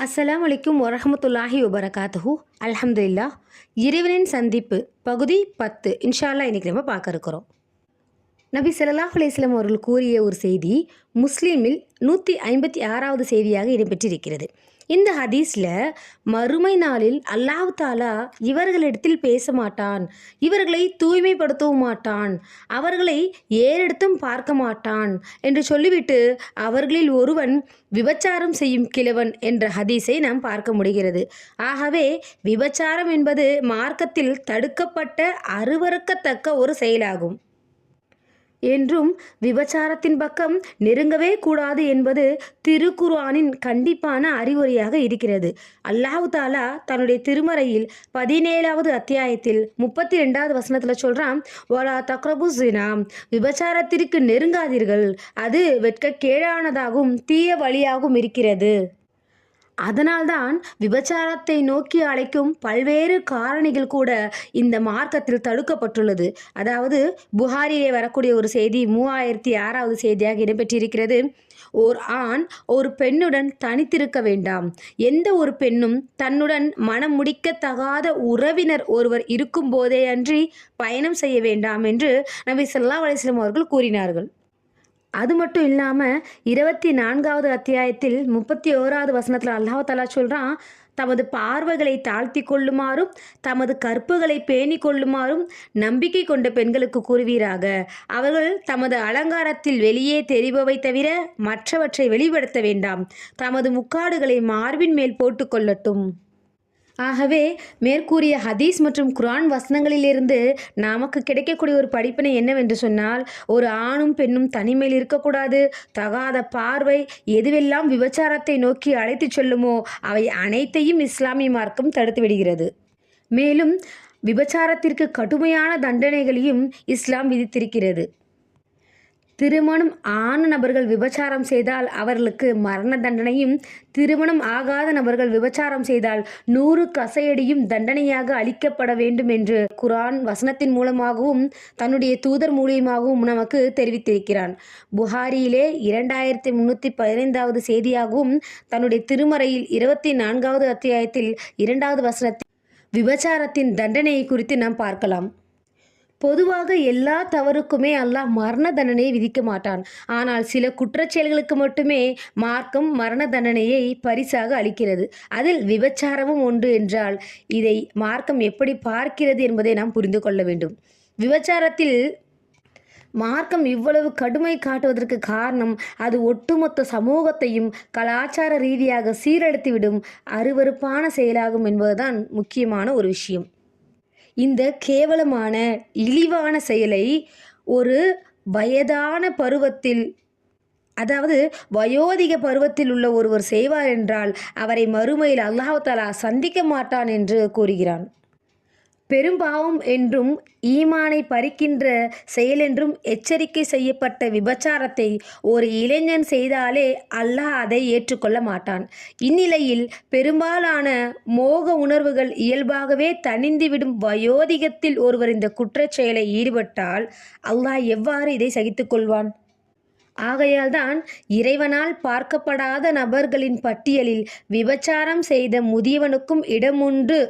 அஸ்ஸலாமு அலைக்கும் வரஹமத்துல்லாஹி வபரகாத்துஹு. அல்ஹம்துலில்லா இறைவனின் சந்திப்பு பகுதி பத்து. இன்ஷால்லா இன்றைக்கி நம்ம பார்க்க இருக்கிறோம். நபி ஸல்லல்லாஹு அலைஹி அவர்கள் கூறிய ஒரு செய்தி முஸ்லீமில் நூற்றி ஐம்பத்தி ஆறாவது செய்தியாக இடம்பெற்றிருக்கிறது. இந்த ஹதீஸில் மறுமை நாளில் அல்லாஹ் தாலா இவர்களிடத்தில் பேச மாட்டான் இவர்களை தூய்மைப்படுத்தவும் மாட்டான் அவர்களை ஏறெடுத்தும் பார்க்க மாட்டான் என்று சொல்லிவிட்டு அவர்களில் ஒருவன் விபச்சாரம் செய்யும் கிழவன் என்ற ஹதீஸை நாம் பார்க்க முடிகிறது. ஆகவே விபச்சாரம் என்பது மார்க்கத்தில் தடுக்கப்பட்ட அருவறுக்கத்தக்க ஒரு செயலாகும். என்றும் விபச்சாரத்தின் பக்கம் நெருங்கவே கூடாது என்பது திருக்குர்ஆனின் கண்டிப்பான அறிவுரையாக இருக்கிறது. அல்லாஹு தாலா தன்னுடைய திருமறையில் பதினேழாவது அத்தியாயத்தில் முப்பத்தி ரெண்டாவது வசனத்தில் சொல்கிறான் ஒலா தக்ரபு சினா விபச்சாரத்திற்கு நெருங்காதீர்கள். அது வெட்கக்கேடானதாகவும் தீய வழியாகவும் இருக்கிறது. அதனால்தான் விபச்சாரத்தை நோக்கி அழைக்கும் பல்வேறு காரணிகள் கூட இந்த மார்க்கத்தில் தடுக்கப்பட்டுள்ளது. அதாவது புகாரிலே வரக்கூடிய ஒரு செய்தி மூவாயிரத்தி ஆறாவது செய்தியாக இடம்பெற்றிருக்கிறது. ஓர் ஆண் ஒரு பெண்ணுடன் தனித்திருக்க வேண்டாம். எந்த ஒரு பெண்ணும் தன்னுடன் மனம் முடிக்கத்தகாத உறவினர் ஒருவர் இருக்கும் போதே அன்றி பயணம் செய்ய வேண்டாம் என்று நபி ஸல்லல்லாஹு அலைஹி அவர்கள் கூறினார்கள். அது மட்டும் இல்லாமல் இருபத்தி நான்காவது அத்தியாயத்தில் முப்பத்தி ஓராவது வசனத்தில் அல்லாஹத்லா சொல்கிறான் தமது பார்வைகளை தாழ்த்தி கொள்ளுமாறும் தமது கற்புகளை பேணி கொள்ளுமாறும் நம்பிக்கை கொண்ட பெண்களுக்கு கூறுவீராக. அவர்கள் தமது அலங்காரத்தில் வெளியே தெரிபவை தவிர மற்றவற்றை வெளிப்படுத்த வேண்டாம். தமது முக்காடுகளை மார்பின் மேல் போட்டுக்கொள்ளட்டும் ஆகவே மேற்கூறிய ஹதீஸ் மற்றும் குரான் வசனங்களிலிருந்து நமக்கு கிடைக்கக்கூடிய ஒரு படிப்பினை என்னவென்று சொன்னால் ஒரு ஆணும் பெண்ணும் தனிமையில் இருக்கக்கூடாது. தகாத பார்வை எதுவெல்லாம் விபச்சாரத்தை நோக்கி அழைத்துச் செல்லுமோ அவை அனைத்தையும் இஸ்லாமிய மார்க்கம் தடுத்து விடுகிறது. மேலும் விபச்சாரத்திற்கு கடுமையான தண்டனைகளையும் இஸ்லாம் விதித்திருக்கிறது. திருமணம் ஆன நபர்கள் விபச்சாரம் செய்தால் அவர்களுக்கு மரண தண்டனையும் திருமணம் ஆகாத நபர்கள் விபச்சாரம் செய்தால் நூறு கசையடியும் தண்டனையாக அளிக்கப்பட வேண்டும் என்று குரான் வசனத்தின் மூலமாகவும் தன்னுடைய தூதர் மூலியமாகவும் நமக்கு தெரிவித்திருக்கிறான். புகாரியிலே இரண்டாயிரத்தி முன்னூற்றி பதினைந்தாவது செய்தியாகவும் தன்னுடைய திருமறையில் இருபத்தி நான்காவது அத்தியாயத்தில் இரண்டாவது வசனத்தில் விபச்சாரத்தின் தண்டனையை குறித்து நாம் பார்க்கலாம். பொதுவாக எல்லா தவறுக்குமே அல்லாஹ் மரண தண்டனையை விதிக்க மாட்டான். ஆனால் சில குற்றச்செயல்களுக்கு மட்டுமே மார்க்கம் மரண தண்டனையை பரிசாக அளிக்கிறது. அதில் விபச்சாரமும் ஒன்று என்றால் இதை மார்க்கம் எப்படி பார்க்கிறது என்பதை நாம் புரிந்து கொள்ள வேண்டும். விபச்சாரத்தில் மார்க்கம் இவ்வளவு கடுமை காட்டுவதற்கு காரணம் அது ஒட்டுமொத்த சமூகத்தையும் கலாச்சார ரீதியாக சீரழித்துவிடும் அருவருப்பான செயலாகும் என்பதுதான் முக்கியமான ஒரு விஷயம். இந்த கேவலமான இழிவான செயலை ஒரு வயதான பருவத்தில் அதாவது வயோதிக பருவத்தில் உள்ள ஒருவர் செய்வார் என்றால் அவரை மறுமையில் அல்லாஹாலா சந்திக்க மாட்டான் என்று கூறுகிறான். பெரும்பாவம் என்றும் ஈமானை பறிக்கின்ற செயலென்றும் எச்சரிக்கை செய்யப்பட்ட விபச்சாரத்தை ஒரு இளைஞன் செய்தாலே அல்லாஹ் அதை ஏற்றுக்கொள்ள மாட்டான். இந்நிலையில் பெரும்பாலான மோக உணர்வுகள் இயல்பாகவே தணிந்துவிடும் வயோதிகத்தில் ஒருவர் இந்த குற்றச் செயலை ஈடுபட்டால் அல்லாஹ் எவ்வாறு இதை சகித்துக்கொள்வான் ஆகையால்தான் இறைவனால் பார்க்கப்படாத நபர்களின் பட்டியலில் விபச்சாரம் செய்த முதியவனுக்கும் இடமுண்டு